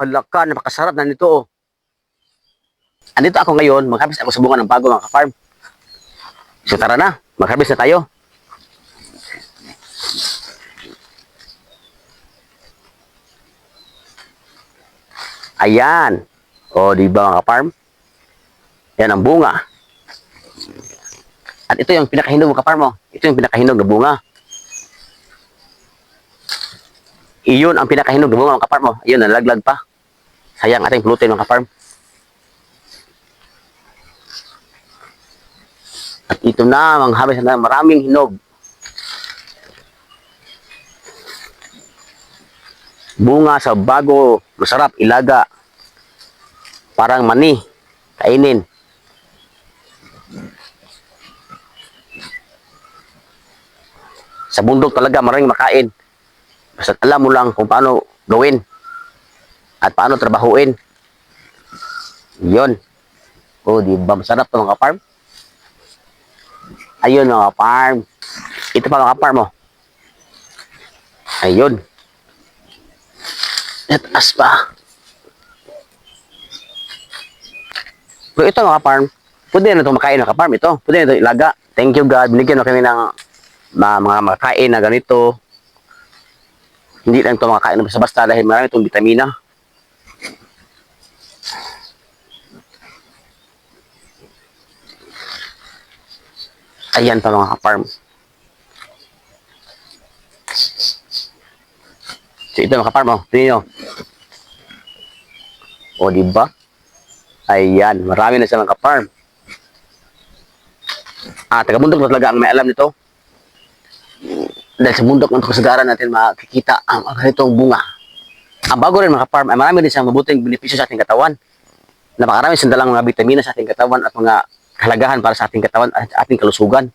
Halaka, napakasarap na nito oh. Andito ako ngayon, mag-harvest ako sa bunga ng bago mga ka-farm. So tara na, mag-harvest na tayo. Ayan. O, di ba mga ka-farm? Yan ang bunga. At ito yung pinakahinog mga ka-farm oh. Ito yung pinakahinog na bunga. Iyon ang pinakahinog na bunga mga ka-farm oh. Ayun, nalaglag pa. Sayang ating pulutin mga ka-farm. At ito na, mga habis na maraming hinog. Bunga sa bago, masarap, ilaga. Parang mani, kainin. Sa bundok talaga, maraming makain. Basta alam mo lang kung paano gawin at paano trabahuin. Yon. O, di ba masarap to mga farm? Ayun mga farm. Ito pa mga farm oh. Ayun. At as pa. Pero ito mga farm, pwede na ito makain mga farm ito. Pwede na ito ilaga. Thank you God. Binigyan mo kami ng ma- mga makain na ganito. Hindi lang ito makakain na basta-basta dahil marami itong vitamina. Ayan pa mga farm. So ito mga farm oh. Tingnan. O di ba? Ayan, marami na silang ka-farm. Ah, taga bundok na talaga ang may alam nito. Dahil sa bundok ng kasagaran natin makikita ang ganitong bunga. Ang bago rin mga farm ay marami din siyang mabuting benepisyo sa ating katawan. Napakarami sandalang mga vitamina sa ating katawan at mga kalagahan para sa ating katawan at ating kalusugan.